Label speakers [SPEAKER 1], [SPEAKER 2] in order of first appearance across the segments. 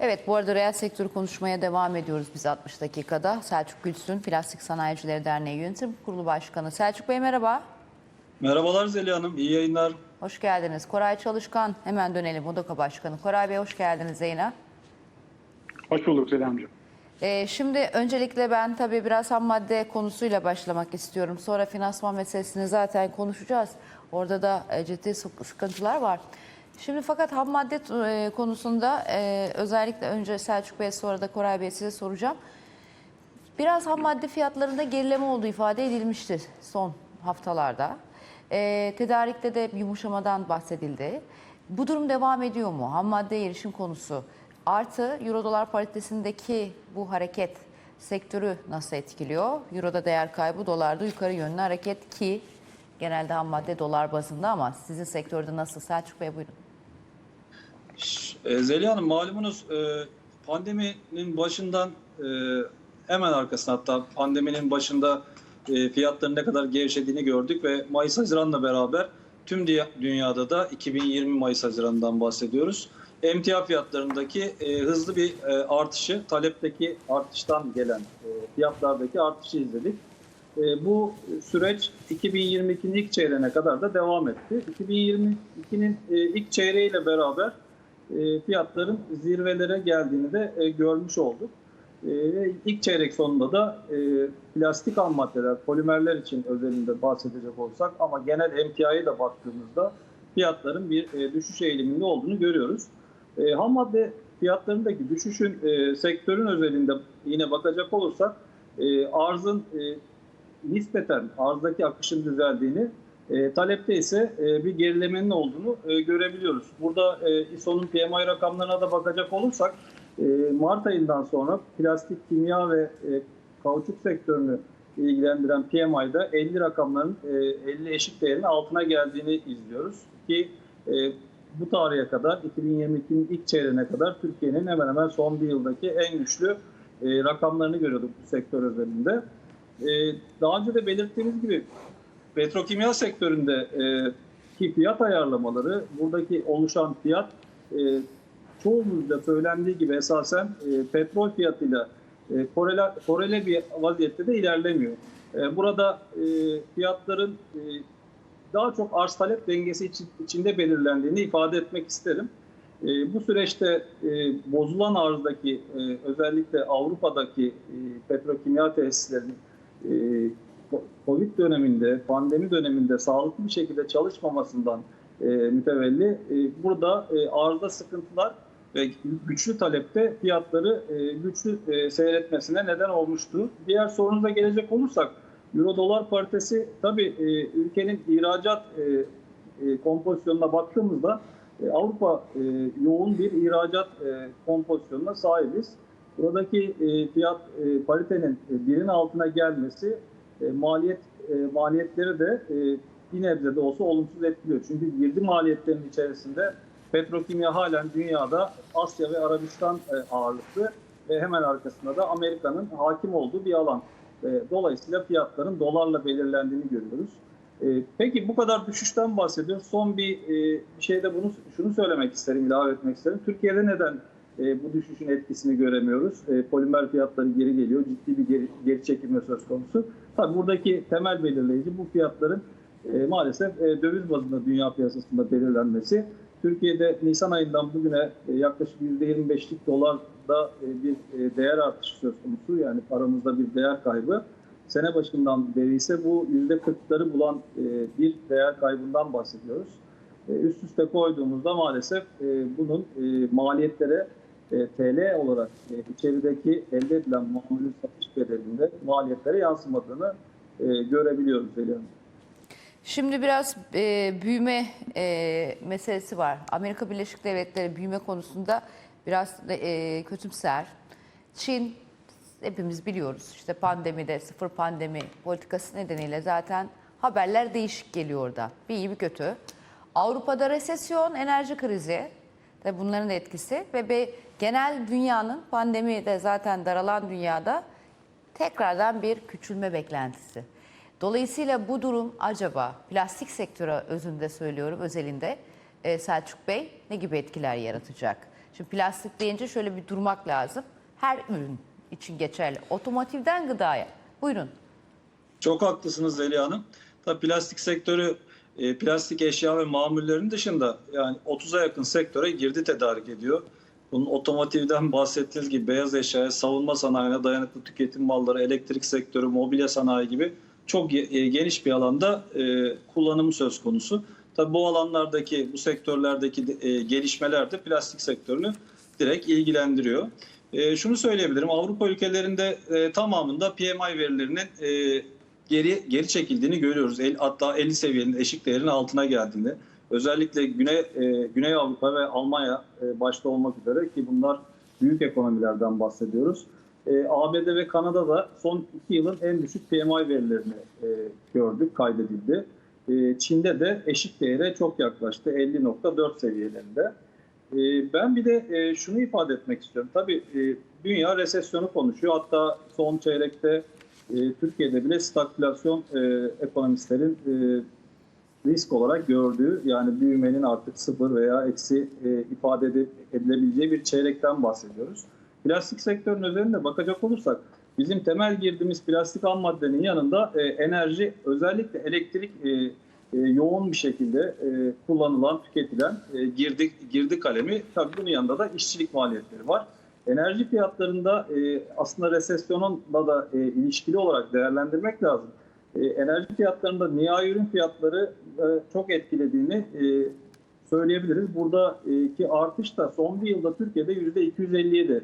[SPEAKER 1] Evet bu arada reel sektörü konuşmaya devam ediyoruz biz 60 dakikada. Selçuk Gülsün, Plastik Sanayicileri Derneği Yönetim Kurulu Başkanı. Selçuk Bey merhaba.
[SPEAKER 2] Merhabalar Zeliha Hanım, iyi yayınlar.
[SPEAKER 1] Hoş geldiniz. Koray Çalışkan, hemen dönelim Modoka Başkanı. Koray Bey hoş geldiniz Zeyna.
[SPEAKER 3] Hoş bulduk Selamcığım.
[SPEAKER 1] Ee, şimdi öncelikle ben tabii biraz ham madde konusuyla başlamak istiyorum. Sonra finansman meselesini zaten konuşacağız. Orada da e, ciddi sık- sıkıntılar var. Şimdi fakat ham madde e, konusunda e, özellikle önce Selçuk Bey sonra da Koray Bey size soracağım. Biraz ham madde fiyatlarında gerileme olduğu ifade edilmiştir son haftalarda. E, tedarikte de yumuşamadan bahsedildi. Bu durum devam ediyor mu? Ham madde erişim konusu. Artı euro dolar paritesindeki bu hareket sektörü nasıl etkiliyor? Euroda değer kaybı, dolarda yukarı yönlü hareket ki genelde ham madde dolar bazında ama sizin sektörde nasıl? Selçuk Bey buyurun.
[SPEAKER 2] E, Zeliha Hanım malumunuz e, pandeminin başından e, hemen arkasında hatta pandeminin başında fiyatların ne kadar gevşediğini gördük ve Mayıs-Haziran'la beraber tüm dünyada da 2020 Mayıs-Haziran'dan bahsediyoruz. Emtia fiyatlarındaki hızlı bir artışı, talepteki artıştan gelen fiyatlardaki artışı izledik. Bu süreç 2022'nin ilk çeyreğine kadar da devam etti. 2022'nin e, ilk çeyreğiyle beraber e, fiyatların zirvelere geldiğini de e, görmüş olduk. E, ilk çeyrek sonunda da e, plastik ham maddeler, polimerler için özelinde bahsedecek olsak ama genel emtiaya da baktığımızda fiyatların bir düşüş eğiliminde olduğunu görüyoruz. Ham madde fiyatlarındaki düşüşün sektörün özelinde yine bakacak olursak arzın nispeten arzdaki akışın düzeldiğini, e, talepte ise e, bir gerilemenin olduğunu e, görebiliyoruz. Burada e, ISO'nun PMI rakamlarına da bakacak olursak e, Mart ayından sonra plastik, kimya ve e, kauçuk sektörünü ilgilendiren PMI'da 50 rakamların e, 50 eşik değerinin altına geldiğini izliyoruz. Ki e, bu tarihe kadar 2022'nin ilk çeyreğine kadar Türkiye'nin hemen hemen son bir yıldaki en güçlü e, rakamlarını görüyorduk bu sektör özelinde. Ee, daha önce de belirttiğimiz gibi petrokimya sektöründe e, ki fiyat ayarlamaları, buradaki oluşan fiyat e, çoğumuzda söylendiği gibi esasen e, petrol fiyatıyla e, korele, korele bir vaziyette de ilerlemiyor. E, burada e, fiyatların e, daha çok arz talep dengesi için, içinde belirlendiğini ifade etmek isterim. E, bu süreçte e, bozulan arzdaki e, özellikle Avrupa'daki e, petrokimya tesislerinin e, Covid döneminde, pandemi döneminde sağlıklı bir şekilde çalışmamasından e, mütevelli e, burada e, arzda sıkıntılar ve güçlü talepte fiyatları e, güçlü e, seyretmesine neden olmuştu. Diğer sorunuza gelecek olursak Euro dolar paritesi tabii e, ülkenin ihracat e, e, kompozisyonuna baktığımızda e, Avrupa e, yoğun bir ihracat e, kompozisyonuna sahibiz. Buradaki e, fiyat e, paritenin e, birin altına gelmesi e, maliyet e, maliyetleri de e, bir nebze de olsa olumsuz etkiliyor. Çünkü girdi maliyetlerinin içerisinde petrokimya halen dünyada Asya ve Arabistan e, ağırlıklı ve hemen arkasında da Amerika'nın hakim olduğu bir alan. E, dolayısıyla fiyatların dolarla belirlendiğini görüyoruz. E, peki bu kadar düşüşten bahsediyoruz. Son bir, e, şeyde bunu şunu söylemek isterim, ilave etmek isterim. Türkiye'de neden e, bu düşüşün etkisini göremiyoruz? E, polimer fiyatları geri geliyor. Ciddi bir geri, geri çekilme söz konusu. Tabii buradaki temel belirleyici bu fiyatların e, maalesef e, döviz bazında dünya piyasasında belirlenmesi. Türkiye'de Nisan ayından bugüne e, yaklaşık %25'lik dolarda e, bir e, değer artışı söz konusu. Yani paramızda bir değer kaybı. Sene başından beri ise bu %40'ları bulan e, bir değer kaybından bahsediyoruz. E, üst üste koyduğumuzda maalesef e, bunun e, maliyetlere e, TL olarak e, içerideki elde edilen mamulü satış bedelinde maliyetlere yansımadığını e, görebiliyoruz Zeliha.
[SPEAKER 1] Şimdi biraz e, büyüme e, meselesi var. Amerika Birleşik Devletleri büyüme konusunda biraz e, kötümser. Çin hepimiz biliyoruz işte pandemide sıfır pandemi politikası nedeniyle zaten haberler değişik geliyor orada. Bir iyi bir kötü. Avrupa'da resesyon, enerji krizi Tabii bunların da etkisi ve be, genel dünyanın pandemide zaten daralan dünyada tekrardan bir küçülme beklentisi. Dolayısıyla bu durum acaba plastik sektörü özünde söylüyorum özelinde e, Selçuk Bey ne gibi etkiler yaratacak? Şimdi plastik deyince şöyle bir durmak lazım. Her ürün için geçerli. Otomotivden gıdaya. Buyurun.
[SPEAKER 2] Çok haklısınız Zeliha Hanım. Tabii plastik sektörü e, plastik eşya ve mamullerin dışında yani 30'a yakın sektöre girdi tedarik ediyor. Bunun otomotivden bahsettiğiniz gibi beyaz eşyaya, savunma sanayine dayanıklı tüketim malları, elektrik sektörü, mobilya sanayi gibi çok e, geniş bir alanda e, kullanımı söz konusu. Tabii bu alanlardaki, bu sektörlerdeki de- e, gelişmeler de plastik sektörünü direkt ilgilendiriyor. E, şunu söyleyebilirim, Avrupa ülkelerinde e, tamamında PMI verilerinin e, geri geri çekildiğini görüyoruz. El, hatta 50 seviyenin eşik değerinin altına geldiğini. Özellikle Güney e, Güney Avrupa ve Almanya e, başta olmak üzere ki bunlar büyük ekonomilerden bahsediyoruz. E, ABD ve Kanada'da son iki yılın en düşük PMI verilerini e, gördük, kaydedildi. E, Çin'de de eşik değere çok yaklaştı, 50.4 seviyelerinde. E, ben bir de e, şunu ifade etmek istiyorum. Tabii e, dünya resesyonu konuşuyor. Hatta son çeyrekte e, Türkiye'de bile stagflasyon e, ekonomistlerin e, risk olarak gördüğü yani büyümenin artık sıfır veya eksi e, ifade edilebileceği bir çeyrekten bahsediyoruz. Plastik sektörünün üzerinde bakacak olursak bizim temel girdiğimiz plastik ham maddenin yanında e, enerji özellikle elektrik e, e, yoğun bir şekilde e, kullanılan, tüketilen e, girdi, girdi kalemi. Tabii bunun yanında da işçilik maliyetleri var. Enerji fiyatlarında e, aslında resesyonla da e, ilişkili olarak değerlendirmek lazım. E, enerji fiyatlarında nihai ürün fiyatları e, çok etkilediğini e, söyleyebiliriz. Buradaki artış da son bir yılda Türkiye'de %257.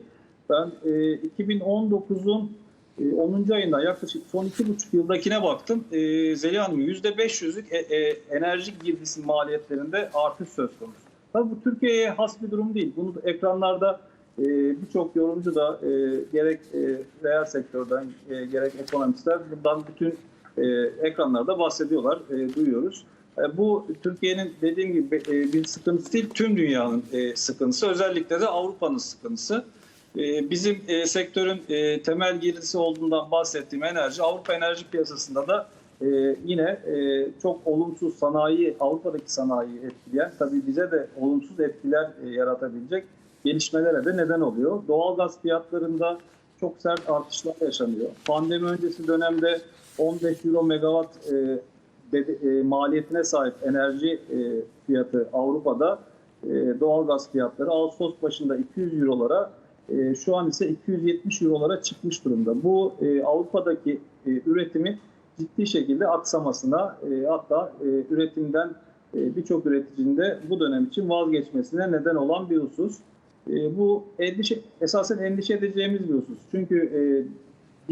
[SPEAKER 2] Ben e, 2019'un e, 10. ayında yaklaşık son 2,5 yıldakine baktım. E, Zeliha Hanım %500'lük e, e, enerji girdisi maliyetlerinde artış söz konusu. Tabii bu Türkiye'ye has bir durum değil. Bunu da ekranlarda e, birçok yorumcu da e, gerek e, reel sektörden e, gerek ekonomistler bundan bütün e, ekranlarda bahsediyorlar, e, duyuyoruz. E, bu Türkiye'nin dediğim gibi e, bir sıkıntısı değil, tüm dünyanın e, sıkıntısı. Özellikle de Avrupa'nın sıkıntısı. E, bizim e, sektörün e, temel girdisi olduğundan bahsettiğim enerji, Avrupa enerji piyasasında da e, yine e, çok olumsuz sanayi, Avrupa'daki sanayiyi etkileyen, tabii bize de olumsuz etkiler e, yaratabilecek gelişmelere de neden oluyor. Doğalgaz fiyatlarında çok sert artışlar yaşanıyor. Pandemi öncesi dönemde 15 euro megawatt e, bede- e, maliyetine sahip enerji e, fiyatı Avrupa'da e, doğalgaz fiyatları Ağustos başında 200 eurolara e, şu an ise 270 eurolara çıkmış durumda. Bu e, Avrupa'daki e, üretimin ciddi şekilde aksamasına e, hatta e, üretimden e, birçok üreticinin de bu dönem için vazgeçmesine neden olan bir husus. E, bu endişe, esasen endişe edeceğimiz bir husus. Çünkü e,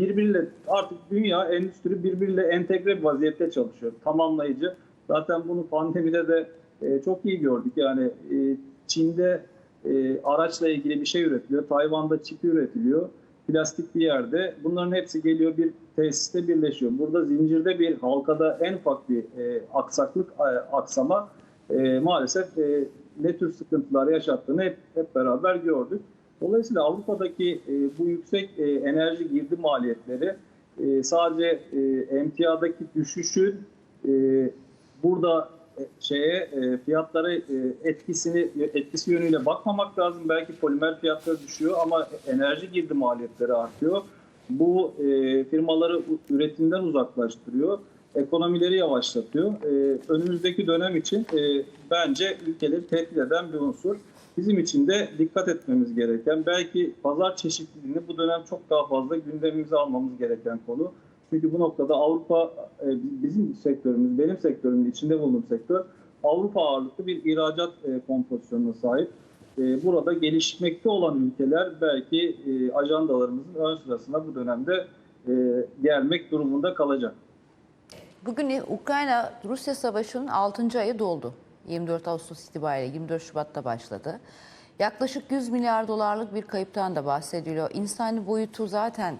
[SPEAKER 2] birbiriyle artık dünya endüstri birbiriyle entegre bir vaziyette çalışıyor. Tamamlayıcı. Zaten bunu pandemide de e, çok iyi gördük. Yani e, Çin'de e, araçla ilgili bir şey üretiliyor. Tayvan'da çip üretiliyor. Plastik bir yerde. Bunların hepsi geliyor bir tesiste birleşiyor. Burada zincirde bir halkada en ufak bir e, aksaklık, e, aksama e, maalesef e, ne tür sıkıntılar yaşattığını hep, hep beraber gördük. Dolayısıyla Avrupa'daki e, bu yüksek e, enerji girdi maliyetleri e, sadece e, emtiyadaki düşüşün e, burada e, şeye e, fiyatlara e, etkisini etkisi yönüyle bakmamak lazım. Belki polimer fiyatları düşüyor ama enerji girdi maliyetleri artıyor. Bu e, firmaları üretimden uzaklaştırıyor. Ekonomileri yavaşlatıyor. E, önümüzdeki dönem için e, bence ülkeleri tehdit eden bir unsur. Bizim için de dikkat etmemiz gereken, belki pazar çeşitliliğini bu dönem çok daha fazla gündemimize almamız gereken konu. Çünkü bu noktada Avrupa, e, bizim sektörümüz, benim sektörümün içinde bulunduğum sektör, Avrupa ağırlıklı bir ihracat e, kompozisyonuna sahip. E, Burada gelişmekte olan ülkeler belki e, ajandalarımızın ön sırasına bu dönemde e, gelmek durumunda kalacak.
[SPEAKER 1] Bugün Ukrayna-Rusya Savaşı'nın 6. ayı doldu. 24 Ağustos itibariyle 24 Şubat'ta başladı. Yaklaşık 100 milyar dolarlık bir kayıptan da bahsediliyor. İnsani boyutu zaten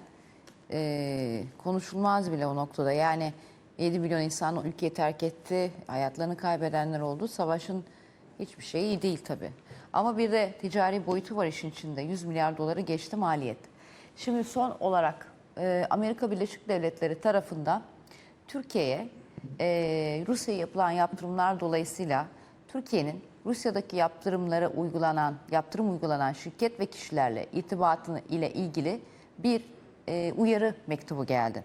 [SPEAKER 1] e, konuşulmaz bile o noktada. Yani 7 milyon insan ülkeyi terk etti, hayatlarını kaybedenler oldu. Savaşın hiçbir şeyi iyi değil tabii. Ama bir de ticari boyutu var işin içinde. 100 milyar doları geçti maliyet. Şimdi son olarak e, Amerika Birleşik Devletleri tarafından Türkiye'ye e, Rusya'ya yapılan yaptırımlar dolayısıyla Türkiye'nin Rusya'daki yaptırımlara uygulanan, yaptırım uygulanan şirket ve kişilerle irtibatını ile ilgili bir e, uyarı mektubu geldi.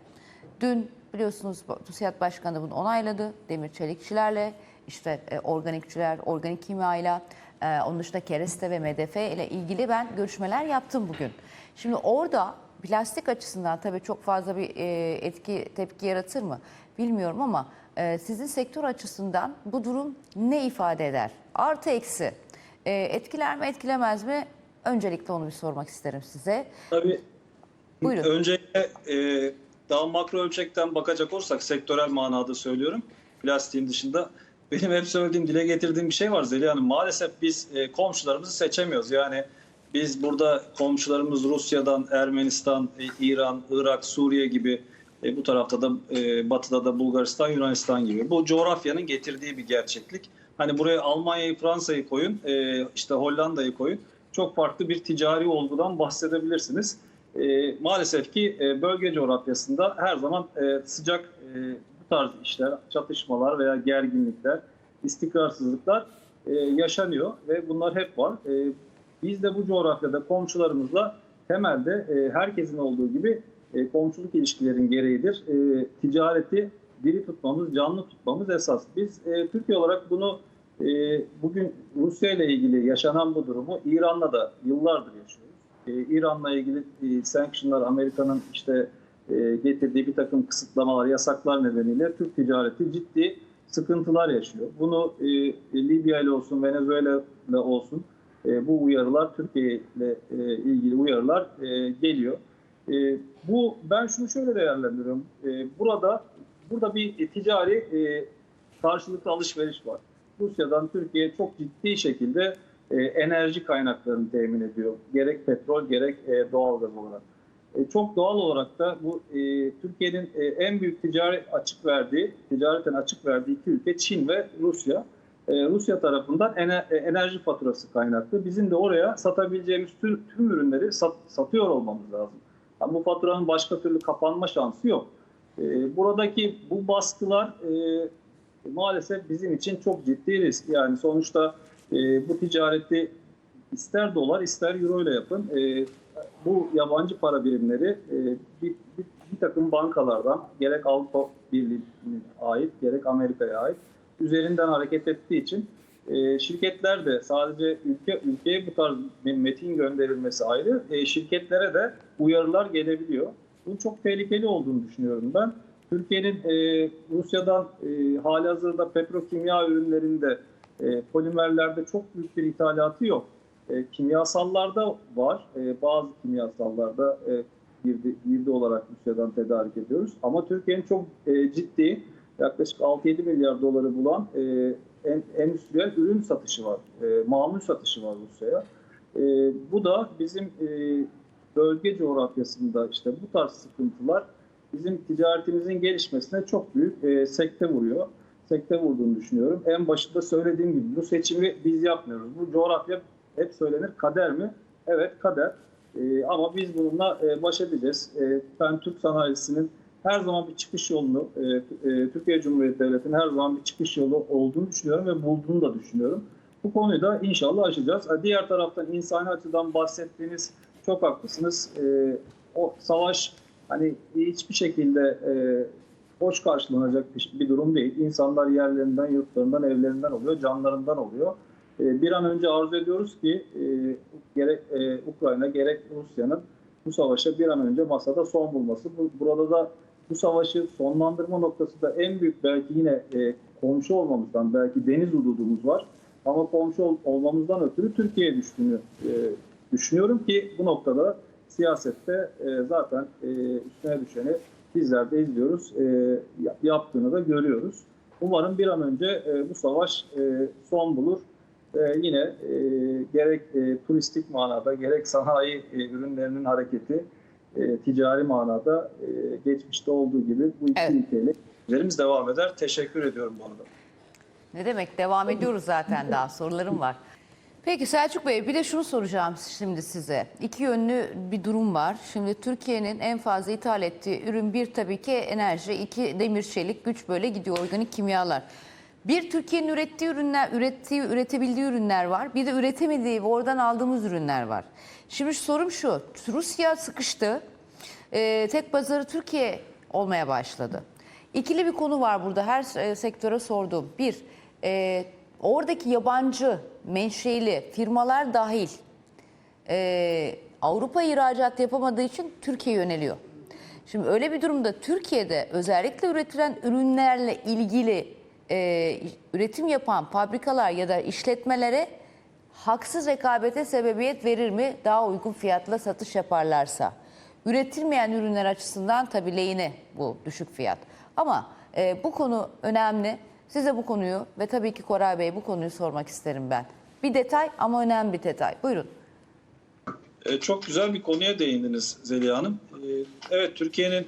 [SPEAKER 1] Dün biliyorsunuz TÜSİAD Başkanı bunu onayladı. Demir çelikçilerle, işte e, organikçiler, organik kimyayla, e, onun dışında kereste ve MDF ile ilgili ben görüşmeler yaptım bugün. Şimdi orada plastik açısından tabii çok fazla bir e, etki tepki yaratır mı bilmiyorum ama e, sizin sektör açısından bu durum ne ifade eder? Artı eksi e, etkiler mi etkilemez mi? Öncelikle onu bir sormak isterim size.
[SPEAKER 2] Tabii
[SPEAKER 1] Buyurun.
[SPEAKER 2] öncelikle e, daha makro ölçekten bakacak olursak sektörel manada söylüyorum plastiğin dışında benim hep söylediğim dile getirdiğim bir şey var Zeliha Hanım. Maalesef biz e, komşularımızı seçemiyoruz. Yani biz burada komşularımız Rusya'dan, Ermenistan, e, İran, Irak, Suriye gibi e, bu tarafta da e, batıda da Bulgaristan, Yunanistan gibi. Bu coğrafyanın getirdiği bir gerçeklik. Hani buraya Almanya'yı, Fransa'yı koyun, e, işte Hollanda'yı koyun. Çok farklı bir ticari olgudan bahsedebilirsiniz. E, maalesef ki e, bölge coğrafyasında her zaman e, sıcak e, bu tarz işler, çatışmalar veya gerginlikler, istikrarsızlıklar e, yaşanıyor ve bunlar hep var. E, biz de bu coğrafyada komşularımızla temelde e, herkesin olduğu gibi e, komşuluk ilişkilerin gereğidir. E, ticareti diri tutmamız, canlı tutmamız esas. Biz e, Türkiye olarak bunu e, bugün Rusya ile ilgili yaşanan bu durumu İran'la da yıllardır yaşıyoruz. E, İran'la ilgili e, sanctionlar, Amerika'nın işte e, getirdiği bir takım kısıtlamalar, yasaklar nedeniyle Türk ticareti ciddi sıkıntılar yaşıyor. Bunu e, Libya ile olsun, Venezuela ile olsun e, bu uyarılar, Türkiye ile e, ilgili uyarılar e, geliyor. E, bu ben şunu şöyle değerlendiriyorum. E, burada burada bir ticari e, karşılıklı alışveriş var. Rusya'dan Türkiye çok ciddi şekilde e, enerji kaynaklarını temin ediyor. Gerek petrol gerek e, doğalgaz olarak. E, çok doğal olarak da bu e, Türkiye'nin e, en büyük ticari açık verdiği, ticareten açık verdiği iki ülke Çin ve Rusya. E, Rusya tarafından e, enerji faturası kaynaklı. Bizim de oraya satabileceğimiz tüm, tüm ürünleri sat, satıyor olmamız lazım. Bu faturanın başka türlü kapanma şansı yok. E, buradaki bu baskılar maalesef bizim için çok ciddi risk. Yani sonuçta bu ticareti ister dolar ister euro ile yapın. Bu yabancı para birimleri bir, bir, bir takım bankalardan gerek Avrupa Birliği'ne ait gerek Amerika'ya ait üzerinden hareket ettiği için e, şirketler de sadece ülke ülkeye bu tarz bir metin gönderilmesi ayrı, e, şirketlere de uyarılar gelebiliyor. Bunun çok tehlikeli olduğunu düşünüyorum ben. Türkiye'nin e, Rusya'dan e, hali hazırda petrokimya ürünlerinde e, polimerlerde çok büyük bir ithalatı yok. E, kimyasallarda var. E, bazı kimyasallarda e, girdi, girdi olarak Rusya'dan tedarik ediyoruz. Ama Türkiye'nin çok e, ciddi yaklaşık 6-7 milyar doları bulan e, en, endüstriyel ürün satışı var. E, mamul satışı var Rusya'ya. E, bu da bizim e, bölge coğrafyasında işte bu tarz sıkıntılar bizim ticaretimizin gelişmesine çok büyük e, sekte vuruyor. Sekte vurduğunu düşünüyorum. En başında söylediğim gibi bu seçimi biz yapmıyoruz. Bu coğrafya hep söylenir kader mi? Evet kader. E, ama biz bununla e, baş edeceğiz. E, ben Türk sanayisinin her zaman bir çıkış yolunu, e, e, Türkiye Cumhuriyeti Devleti'nin her zaman bir çıkış yolu olduğunu düşünüyorum ve bulduğunu da düşünüyorum. Bu konuyu da inşallah aşacağız. Diğer taraftan insani açıdan bahsettiğiniz çok haklısınız. E, o savaş hani hiçbir şekilde e, hoş karşılanacak bir, bir durum değil. İnsanlar yerlerinden, yurtlarından, evlerinden oluyor, canlarından oluyor. E, bir an önce arzu ediyoruz ki e, gerek e, Ukrayna gerek Rusya'nın bu savaşa bir an önce masada son bulması. Bu, burada da bu savaşı sonlandırma noktası da en büyük belki yine e, komşu olmamızdan, belki deniz hududumuz var. Ama komşu ol- olmamızdan ötürü Türkiye'ye düştüğünü e, düşünüyorum ki bu noktada siyasette e, zaten e, üstüne düşeni bizler de izliyoruz. E, ya- yaptığını da görüyoruz. Umarım bir an önce e, bu savaş e, son bulur. E, yine e, gerek e, turistik manada gerek sanayi e, ürünlerinin hareketi e, ticari manada e, geçmişte olduğu gibi bu iki
[SPEAKER 1] Evet.
[SPEAKER 2] ülkeyle işlerimiz devam eder. Teşekkür ediyorum bu arada.
[SPEAKER 1] Ne demek devam ediyoruz zaten daha sorularım var. Peki Selçuk Bey bir de şunu soracağım şimdi size. İki yönlü bir durum var. Şimdi Türkiye'nin en fazla ithal ettiği ürün bir tabii ki enerji, iki demir çelik, güç böyle gidiyor organik kimyalar. Bir Türkiye'nin ürettiği ürünler, ürettiği, üretebildiği ürünler var. Bir de üretemediği ve oradan aldığımız ürünler var. Şimdi sorum şu. Rusya sıkıştı. Ee, tek pazarı Türkiye olmaya başladı. İkili bir konu var burada her e, sektöre sorduğum. Bir, e, oradaki yabancı menşeli firmalar dahil e, Avrupa ihracat yapamadığı için Türkiye yöneliyor. Şimdi öyle bir durumda Türkiye'de özellikle üretilen ürünlerle ilgili e, üretim yapan fabrikalar ya da işletmelere haksız rekabete sebebiyet verir mi daha uygun fiyatla satış yaparlarsa? Üretilmeyen ürünler açısından tabii lehine bu düşük fiyat. Ama e, bu konu önemli. Size bu konuyu ve tabii ki Koray Bey bu konuyu sormak isterim ben. Bir detay ama önemli bir detay. Buyurun.
[SPEAKER 2] E, Çok güzel bir konuya değindiniz Zeliha Hanım. E, Evet Türkiye'nin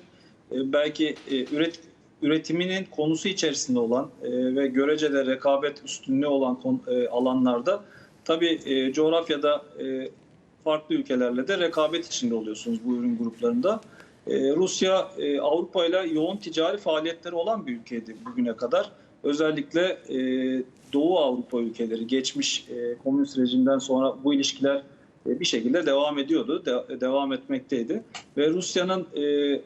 [SPEAKER 2] e, belki e, üret, üretiminin konusu içerisinde olan e, ve göreceli rekabet üstünlüğü olan kon- e, alanlarda tabii e, coğrafyada e, farklı ülkelerle de rekabet içinde oluyorsunuz bu ürün gruplarında. E, Rusya e, Avrupa ile yoğun ticari faaliyetleri olan bir ülkeydi bugüne kadar. Özellikle e, Doğu Avrupa ülkeleri geçmiş e, komünist rejimden sonra bu ilişkiler e, bir şekilde devam ediyordu, de- devam etmekteydi. Ve Rusya'nın e,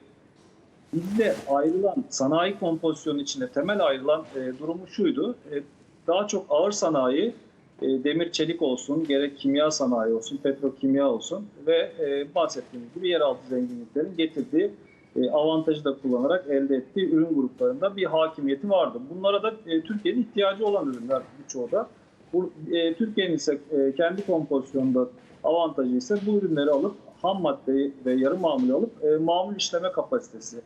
[SPEAKER 2] bizde ayrılan sanayi kompozisyonu içinde temel ayrılan e, durumu şuydu. E, daha çok ağır sanayi, e, demir çelik olsun, gerek kimya sanayi olsun, petrokimya olsun ve e, bahsettiğimiz gibi yeraltı zenginliklerin getirdiği e, avantajı da kullanarak elde ettiği ürün gruplarında bir hakimiyeti vardı. Bunlara da e, Türkiye'nin ihtiyacı olan ürünler birçoğu da. E, Türkiye'nin ise e, kendi kompozisyonunda avantajı ise bu ürünleri alıp ham maddeyi ve yarı mamulü alıp e, mamul işleme kapasitesi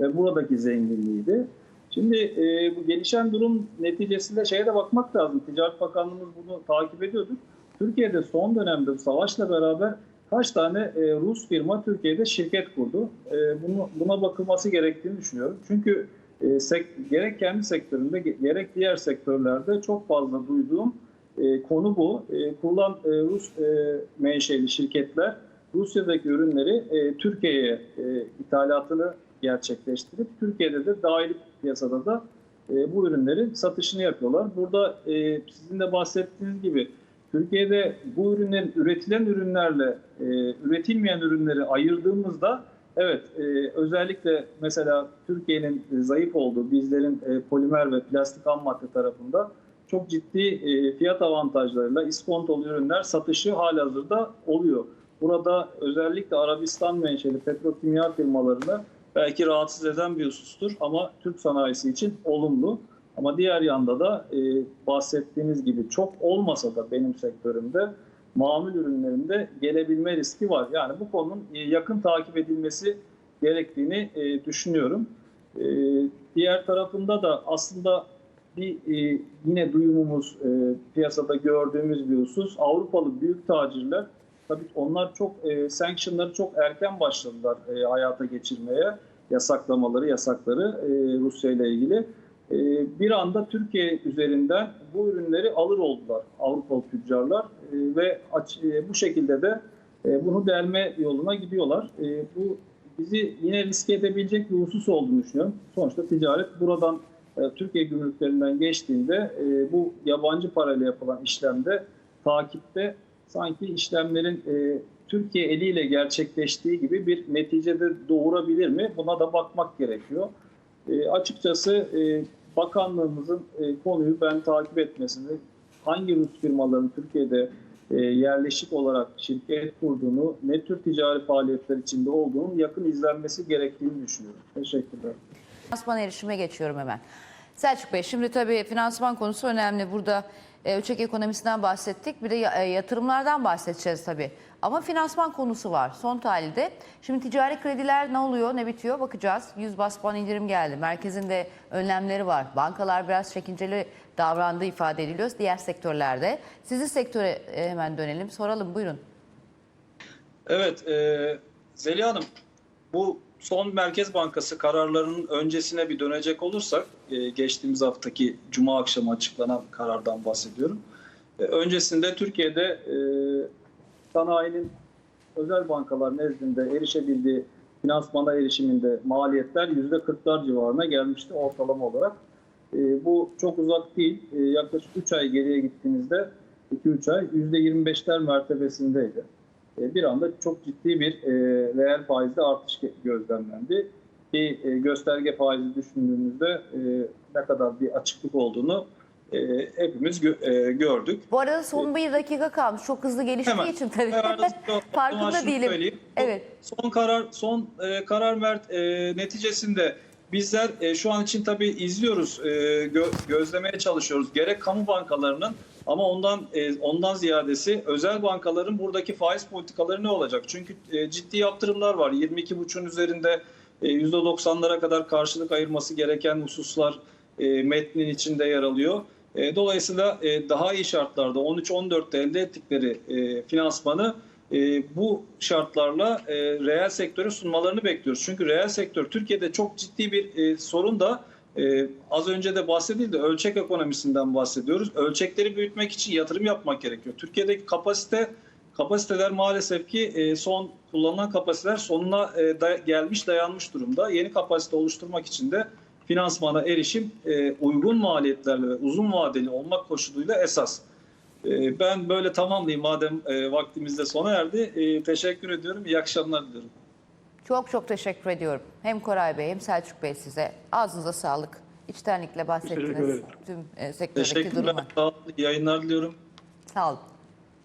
[SPEAKER 2] ve buradaki zenginliğiydi. Şimdi e, bu gelişen durum neticesinde şeye de bakmak lazım. Ticaret Bakanlığımız bunu takip ediyorduk. Türkiye'de son dönemde savaşla beraber kaç tane e, Rus firma Türkiye'de şirket kurdu. E, bunu, buna bakılması gerektiğini düşünüyorum. Çünkü e, sek- gerek kendi sektöründe ge- gerek diğer sektörlerde çok fazla duyduğum e, konu bu. E, kurulan e, Rus e, menşeli şirketler Rusya'daki ürünleri e, Türkiye'ye e, ithalatını gerçekleştirip Türkiye'de de dahil piyasada da e, bu ürünlerin satışını yapıyorlar. Burada e, sizin de bahsettiğiniz gibi Türkiye'de bu ürünlerin üretilen ürünlerle e, üretilmeyen ürünleri ayırdığımızda evet e, özellikle mesela Türkiye'nin zayıf olduğu bizlerin e, polimer ve plastik ham madde tarafında çok ciddi e, fiyat avantajlarıyla iskontolu ürünler satışı halihazırda oluyor. Burada özellikle Arabistan menşeli petrokimya firmalarını belki rahatsız eden bir husustur ama Türk sanayisi için olumlu. Ama diğer yanda da e, bahsettiğiniz gibi çok olmasa da benim sektörümde mamul ürünlerinde gelebilme riski var. Yani bu konunun e, yakın takip edilmesi gerektiğini e, düşünüyorum. E, diğer tarafında da aslında bir e, yine duyumumuz e, piyasada gördüğümüz bir husus Avrupalı büyük tacirler tabii onlar çok e, sanctionları çok erken başladılar e, hayata geçirmeye yasaklamaları yasakları e, Rusya ile ilgili. E, bir anda Türkiye üzerinden bu ürünleri alır oldular Avrupalı tüccarlar e, ve aç, e, bu şekilde de e, bunu delme yoluna gidiyorlar. E, bu bizi yine riske edebilecek bir husus olduğunu düşünüyorum. Sonuçta ticaret buradan e, Türkiye gümrüklerinden geçtiğinde e, bu yabancı parayla yapılan işlemde takipte sanki işlemlerin e, Türkiye eliyle gerçekleştiği gibi bir neticede doğurabilir mi? Buna da bakmak gerekiyor. E, açıkçası e, bakanlığımızın e, konuyu ben takip etmesini, hangi Rus firmaların Türkiye'de e, yerleşik olarak şirket kurduğunu, ne tür ticari faaliyetler içinde olduğunu yakın izlenmesi gerektiğini düşünüyorum. Teşekkürler.
[SPEAKER 1] Finansman erişime geçiyorum hemen. Selçuk Bey şimdi tabii finansman konusu önemli. Burada e, ölçek ekonomisinden bahsettik. Bir de e, yatırımlardan bahsedeceğiz tabii. Ama finansman konusu var son tahlilde. Şimdi ticari krediler ne oluyor ne bitiyor bakacağız. 100 bas puan indirim geldi. Merkezin de önlemleri var. Bankalar biraz çekinceli davrandığı ifade ediliyor diğer sektörlerde. Sizin sektöre e, hemen dönelim soralım buyurun.
[SPEAKER 2] Evet, e, Zeliha Hanım, bu son Merkez Bankası kararlarının öncesine bir dönecek olursak, e, geçtiğimiz haftaki Cuma akşamı açıklanan karardan bahsediyorum. E, öncesinde Türkiye'de e, sanayinin özel bankalar nezdinde erişebildiği finansmana erişiminde maliyetler %40'lar civarına gelmişti ortalama olarak. Bu çok uzak değil. Yaklaşık 3 ay geriye gittiğimizde 2-3 ay %25'ler mertebesindeydi. E, bir anda çok ciddi bir e, reel faizde artış gözlemlendi. Bir e, gösterge faizi düşündüğümüzde e, ne kadar bir açıklık olduğunu e, hepimiz gö- e, gördük.
[SPEAKER 1] Bu arada son bir dakika kalmış. Çok hızlı geliştiği
[SPEAKER 2] Hemen.
[SPEAKER 1] için tabii.
[SPEAKER 2] Hemen
[SPEAKER 1] Farkında değilim.
[SPEAKER 2] söyleyeyim.
[SPEAKER 1] Evet.
[SPEAKER 2] Son karar son e, karar mert e, neticesinde bizler e, şu an için tabii izliyoruz, e, gö- gözlemeye çalışıyoruz. Gerek kamu bankalarının ama ondan e, ondan ziyadesi özel bankaların buradaki faiz politikaları ne olacak? Çünkü e, ciddi yaptırımlar var. 22,5'un üzerinde e, %90'lara kadar karşılık ayırması gereken hususlar e, metnin içinde yer alıyor. Dolayısıyla daha iyi şartlarda 13-14'te elde ettikleri finansmanı bu şartlarla reel sektöre sunmalarını bekliyoruz. Çünkü reel sektör Türkiye'de çok ciddi bir sorun da e, az önce de bahsedildi ölçek ekonomisinden bahsediyoruz. Ölçekleri büyütmek için yatırım yapmak gerekiyor. Türkiye'deki kapasite kapasiteler maalesef ki e, son kullanılan kapasiteler sonuna e, day- gelmiş dayanmış durumda. Yeni kapasite oluşturmak için de finansmana erişim e, uygun maliyetlerle ve uzun vadeli olmak koşuluyla esas. E, ben böyle tamamlayayım madem e, vaktimiz de sona erdi. E, teşekkür ediyorum. İyi akşamlar diliyorum.
[SPEAKER 1] Çok çok teşekkür ediyorum. Hem Koray Bey hem Selçuk Bey size. Ağzınıza sağlık. İçtenlikle
[SPEAKER 3] Teşekkür
[SPEAKER 1] bahsettiniz
[SPEAKER 3] ederim.
[SPEAKER 1] tüm e, sektördeki
[SPEAKER 2] Teşekkürler.
[SPEAKER 1] durumu.
[SPEAKER 2] Sağ olun. İyi yayınlar diliyorum.
[SPEAKER 1] Sağ olun.